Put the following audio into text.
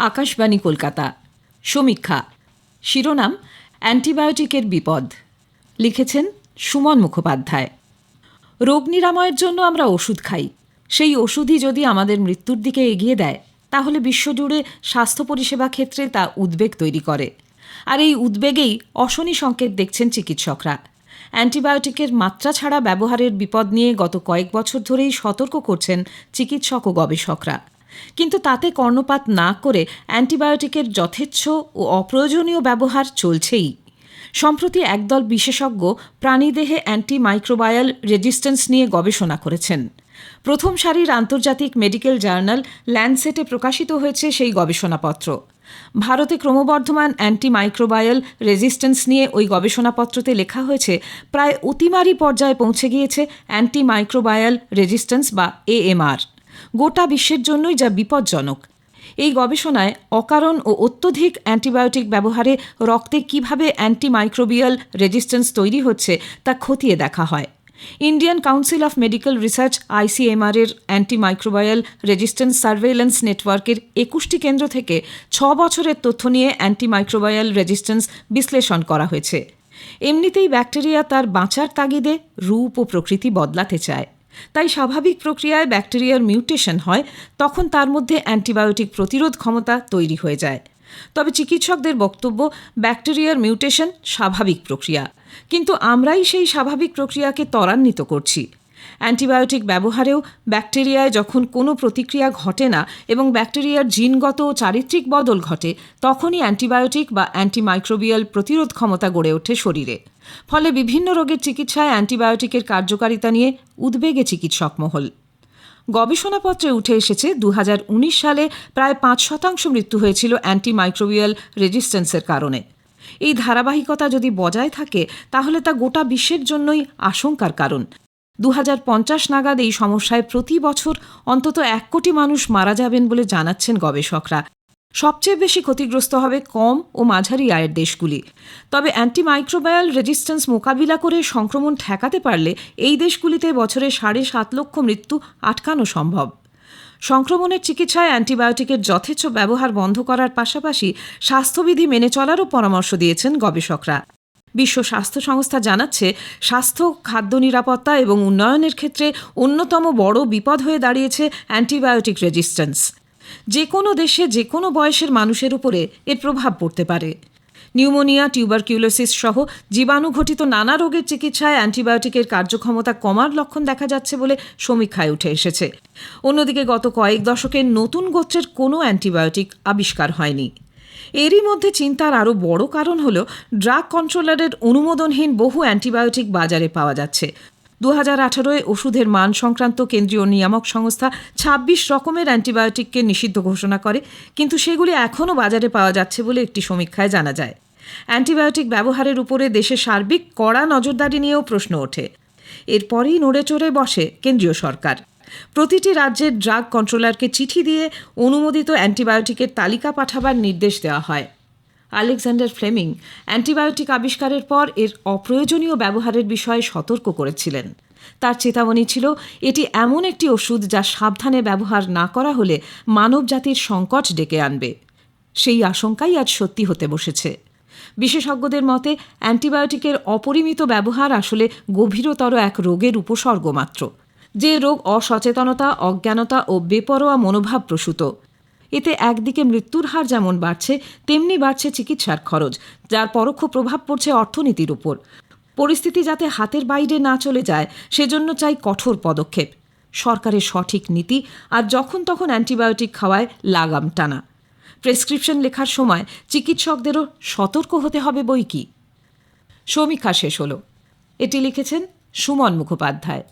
আকাশবাণী কলকাতা। সমীক্ষা। শিরোনাম, অ্যান্টিবায়োটিকের বিপদ। লিখেছেন সুমন মুখোপাধ্যায়। রোগ নিরাময়ের জন্য আমরা ওষুধ খাই। সেই ওষুধই যদি আমাদের মৃত্যুর দিকে এগিয়ে দেয়, তাহলে বিশ্বজুড়ে স্বাস্থ্য পরিষেবা ক্ষেত্রে তা উদ্বেগ তৈরি করে। আর এই উদ্বেগেই অশনি সংকেত দেখছেন চিকিৎসকরা। অ্যান্টিবায়োটিকের মাত্রা ছাড়া ব্যবহারের বিপদ নিয়ে গত কয়েক বছর ধরেই সতর্ক করছেন চিকিৎসক ও গবেষকরা। কিন্তু তাতে কর্ণপাত না করে অ্যান্টিবায়োটিকের যথেচ্ছ ও অপ্রয়োজনীয় ব্যবহার চলছেই। সম্প্রতি একদল বিশেষজ্ঞ প্রাণীদেহে অ্যান্টিমাইক্রোবায়াল রেজিস্ট্যান্স নিয়ে গবেষণা করেছেন। প্রথম সারির আন্তর্জাতিক মেডিকেল জার্নাল ল্যান্ডসেটে প্রকাশিত হয়েছে সেই গবেষণাপত্র। ভারতে ক্রমবর্ধমান অ্যান্টিমাইক্রোবায়াল রেজিস্ট্যান্স নিয়ে ওই গবেষণাপত্রতে লেখা হয়েছে, প্রায় অতিমারি পর্যায়ে পৌঁছে গিয়েছে অ্যান্টিমাইক্রোবায়াল রেজিস্ট্যান্স বা এএমআর গোটা বিশ্বের জন্যই যা বিপজ্জনক। এই গবেষণায় অকারণ ও অত্যধিক অ্যান্টিবায়োটিক ব্যবহারে রক্তে কীভাবে অ্যান্টিমাইক্রোবিয়াল রেজিস্ট্যান্স তৈরি হচ্ছে তা খতিয়ে দেখা হয়। Indian council of medical research ICMR এর অ্যান্টিমাইক্রোবায়াল রেজিস্ট্যান্স সার্ভেইলেন্স নেটওয়ার্কের একুশটি কেন্দ্র থেকে ছ বছরের তথ্য নিয়ে অ্যান্টিমাইক্রোবায়াল রেজিস্ট্যান্স বিশ্লেষণ করা হয়েছে। এমনিতেই ব্যাকটেরিয়া তার বাঁচার তাগিদে রূপ ও প্রকৃতি বদলাতে চায়। তাই স্বাভাবিক প্রক্রিয়ায় ব্যাকটেরিয়ার মিউটেশন হয়, তখন তার মধ্যে অ্যান্টিবায়োটিক প্রতিরোধ ক্ষমতা তৈরি হয়ে যায়। তবে চিকিৎসকদের বক্তব্য, ব্যাকটেরিয়ার মিউটেশন স্বাভাবিক প্রক্রিয়া। কিন্তু আমরাই সেই স্বাভাবিক প্রক্রিয়াকে ত্বরান্বিত করছি। অ্যান্টিবায়োটিক ব্যবহারেও ব্যাকটেরিয়ায় যখন কোনো প্রতিক্রিয়া ঘটে না এবং ব্যাকটেরিয়ার জিনগত ও চারিত্রিক বদল ঘটে, তখনই অ্যান্টিবায়োটিক বা অ্যান্টিমাইক্রোবিয়াল প্রতিরোধ ক্ষমতা গড়ে ওঠে শরীরে। ফলে বিভিন্ন রোগের চিকিৎসায় অ্যান্টিবায়োটিকের কার্যকারিতা নিয়ে উদ্বেগে চিকিৎসক মহল। গবেষণাপত্রে উঠে এসেছে দু হাজার উনিশ সালে প্রায় পাঁচ শতাংশ মৃত্যু হয়েছিল অ্যান্টিমাইক্রোবিয়াল রেজিস্ট্যান্সের কারণে। এই ধারাবাহিকতা যদি বজায় থাকে, তাহলে তা গোটা বিশ্বের জন্যই আশঙ্কার কারণ। দু হাজার পঞ্চাশ নাগাদ এই সমস্যায় প্রতি বছর অন্তত এক কোটি মানুষ মারা যাবেন বলে জানাচ্ছেন গবেষকরা। সবচেয়ে বেশি ক্ষতিগ্রস্ত হবে কম ও মাঝারি আয়ের দেশগুলি। তবে অ্যান্টিমাইক্রোবায়াল রেজিস্ট্যান্স মোকাবিলা করে সংক্রমণ ঠেকাতে পারলে এই দেশগুলিতে বছরে সাড়ে সাত লক্ষ মৃত্যু আটকানো সম্ভব। সংক্রমণের চিকিৎসায় অ্যান্টিবায়োটিকের যথেচ্ছ ব্যবহার বন্ধ করার পাশাপাশি স্বাস্থ্যবিধি মেনে চলারও পরামর্শ দিয়েছেন গবেষকরা। বিশ্ব স্বাস্থ্য সংস্থা জানাচ্ছে, স্বাস্থ্য, খাদ্য নিরাপত্তা এবং উন্নয়নের ক্ষেত্রে অন্যতম বড় বিপদ হয়ে দাঁড়িয়েছে অ্যান্টিবায়োটিক রেজিস্ট্যান্স। যে কোনো দেশে যে কোনো বয়সের মানুষের উপরে এর প্রভাব পড়তে পারে। নিউমোনিয়া, টিউবারকিউলোসিস সহ জীবাণুঘটিত নানা রোগের চিকিৎসায় অ্যান্টিবায়োটিকের কার্যক্ষমতা কমার লক্ষণ দেখা যাচ্ছে বলে সমীক্ষায় উঠে এসেছে। অন্যদিকে গত কয়েক দশকে নতুন গোত্রের কোনো অ্যান্টিবায়োটিক আবিষ্কার হয়নি। এরই মধ্যে চিন্তার আরও বড় কারণ হল ড্রাগ কন্ট্রোলারের অনুমোদনহীন বহু অ্যান্টিবায়োটিক বাজারে পাওয়া যাচ্ছে। দু হাজার আঠারোয় ওষুধের মান সংক্রান্ত কেন্দ্রীয় নিয়ামক সংস্থা ছাব্বিশ রকমের অ্যান্টিবায়োটিককে নিষিদ্ধ ঘোষণা করে, কিন্তু সেগুলি এখনও বাজারে পাওয়া যাচ্ছে বলে একটি সমীক্ষায় জানা যায়। অ্যান্টিবায়োটিক ব্যবহারের উপরে দেশে সার্বিক কড়া নজরদারি নিয়েও প্রশ্ন ওঠে। এরপরেই নড়ে চড়ে বসে কেন্দ্রীয় সরকার। প্রতিটি রাজ্যের ড্রাগ কন্ট্রোলারকে চিঠি দিয়ে অনুমোদিত অ্যান্টিবায়োটিকের তালিকা পাঠাবার নির্দেশ দেওয়া হয়। আলেকজান্ডার ফ্লেমিং অ্যান্টিবায়োটিক আবিষ্কারের পর এর অপ্রয়োজনীয় ব্যবহারের বিষয়ে সতর্ক করেছিলেন। তার চেতাবনী ছিল, এটি এমন একটি ওষুধ যা সাবধানে ব্যবহার না করা হলে মানবজাতির সংকট ডেকে আনবে। সেই আশঙ্কাই আজ সত্যি হতে বসেছে। বিশেষজ্ঞদের মতে, অ্যান্টিবায়োটিকের অপরিমিত ব্যবহার আসলে গভীরতর এক রোগের উপসর্গ মাত্র। যে রোগ অসচেতনতা, অজ্ঞানতা ও বেপরোয়া মনোভাব প্রসূত। এতে একদিকে মৃত্যুর হার যেমন বাড়ছে, তেমনি বাড়ছে চিকিৎসার খরচ, যার পরোক্ষ প্রভাব পড়ছে অর্থনীতির উপর। পরিস্থিতি যাতে হাতের বাইরে না চলে যায়, সেজন্য চাই কঠোর পদক্ষেপ। সরকারের সঠিক নীতি আর যখন তখন অ্যান্টিবায়োটিক খাওয়ায় লাগাম টানা। প্রেসক্রিপশন লেখার সময় চিকিৎসকদেরও সতর্ক হতে হবে বই কি? সমীক্ষা শেষ হলো। এটি লিখেছেন সুমন মুখোপাধ্যায়।